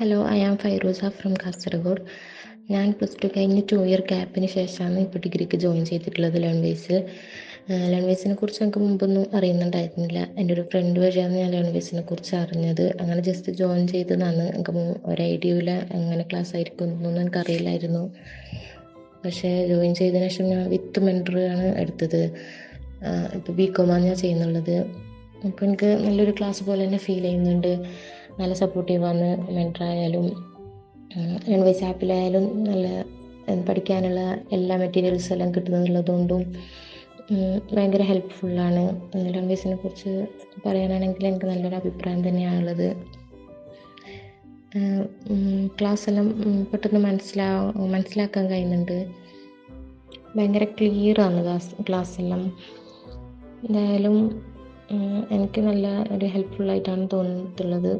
Hello I am Fairosa from Kasaragod ഞാൻ plus two കഴിഞ്ഞ് two year ഗ്യാപ്പിന് ശേഷമാണ് ഇപ്പോൾ ഡിഗ്രിക്ക് ജോയിൻ ചെയ്തിട്ടുള്ളത് ലേൺവേസിൽ ലേൺവേസിനെ കുറിച്ച് എനിക്ക് മുമ്പൊന്നും അറിയുന്നുണ്ടായിരുന്നില്ല. എന്റെ ഒരു ഫ്രണ്ട് വഴിയാണ് ഞാൻ ലേൺവേസിനെ കുറിച്ച് അറിഞ്ഞത്. അങ്ങനെ ജസ്റ്റ് ജോയിൻ ചെയ്തതാണ്. എനിക്ക് ഒരു ഐഡിയ ഇല്ല എങ്ങനെ ക്ലാസ് ആയിരിക്കും എന്നൊന്നും എനിക്കറിയില്ലായിരുന്നു പക്ഷേ ജോയിൻ ചെയ്തതിനു ശേഷം ഞാൻ വിത്ത് മെന്ററാണ് എടുത്തത്. ഇപ്പോൾ ബി കോമാണ് ഞാൻ ചെയ്യുന്നുള്ളത്. അപ്പോൾ എനിക്ക് നല്ലൊരു ക്ലാസ് പോലെ തന്നെ ഫീൽ ചെയ്യുന്നുണ്ട്. നല്ല സപ്പോർട്ടീവാണ് മെന്റർ ആയാലും വൈസ് ആപ്പിലായാലും നല്ല പഠിക്കാനുള്ള എല്ലാ മെറ്റീരിയൽസും എല്ലാം കിട്ടുന്നുള്ളതുകൊണ്ടും ഭയങ്കര ഹെൽപ്ഫുള്ളാണ് വൈസിനെ കുറിച്ച് പറയാനാണെങ്കിൽ എനിക്ക് നല്ലൊരു അഭിപ്രായം തന്നെയാണുള്ളത്. ക്ലാസ് എല്ലാം പെട്ടെന്ന് മനസ്സിലാ മനസ്സിലാക്കാൻ കഴിയുന്നുണ്ട്. ഭയങ്കര ക്ലിയറാണ് ക്ലാസ് ക്ലാസ് എല്ലാം. എന്തായാലും എനിക്ക് നല്ല ഒരു ഹെൽപ്ഫുള്ളായിട്ടാണ് തോന്നിയിട്ടുള്ളത്